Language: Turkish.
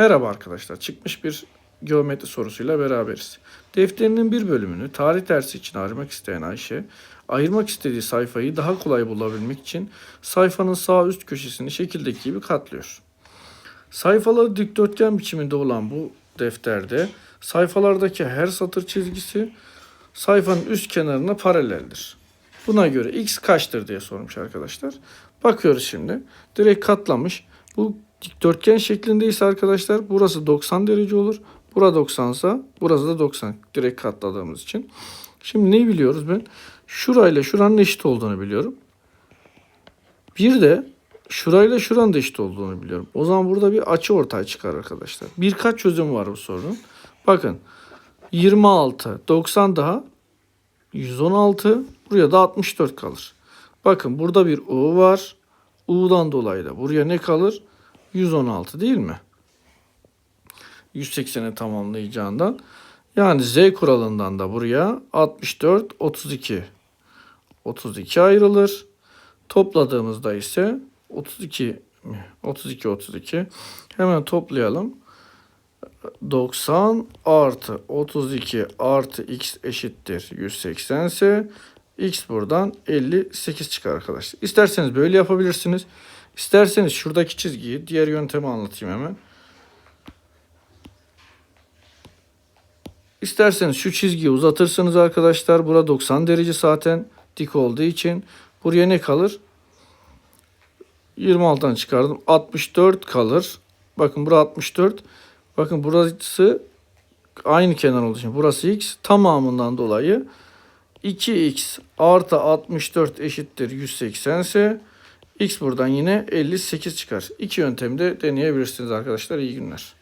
Merhaba arkadaşlar. Çıkmış bir geometri sorusuyla beraberiz. Defterinin bir bölümünü tarih dersi için ayırmak isteyen Ayşe, ayırmak istediği sayfayı daha kolay bulabilmek için sayfanın sağ üst köşesini şekildeki gibi katlıyor. Sayfaları dikdörtgen biçiminde olan bu defterde sayfalardaki her satır çizgisi sayfanın üst kenarına paraleldir. Buna göre x kaçtır diye sormuş arkadaşlar. Bakıyoruz şimdi. Direkt katlamış. Bu dikdörtgen şeklindeyse arkadaşlar burası 90 derece olur. Bura 90 ise burası da 90. Direkt katladığımız için. Şimdi neyi biliyoruz ben? Şurayla şuranın eşit olduğunu biliyorum. Bir de şurayla şuranın da eşit olduğunu biliyorum. O zaman burada bir açı ortaya çıkar arkadaşlar. Birkaç çözüm var bu sorunun. Bakın 26, 90 daha 116, buraya da 64 kalır. Bakın burada bir U var. U'dan dolayı da buraya ne kalır? 116 değil mi? 180'e tamamlayacağından. Yani Z kuralından da buraya 64, 32. 32 ayrılır. Topladığımızda ise 32 mi? 32, 32. Hemen toplayalım. 90 artı 32 artı x eşittir 180 ise x buradan 58 çıkar arkadaşlar. İsterseniz böyle yapabilirsiniz. İsterseniz şuradaki çizgiyi diğer yöntemi anlatayım hemen. İsterseniz şu çizgiyi uzatırsınız arkadaşlar. Burada 90 derece zaten dik olduğu için. Buraya ne kalır? 26'dan çıkardım. 64 kalır. Bakın burası 64. Bakın burası aynı kenar olduğu için burası x tamamından dolayı 2x artı 64 eşittir 180 ise x buradan yine 58 çıkar. İki yöntemde deneyebilirsiniz arkadaşlar. İyi günler.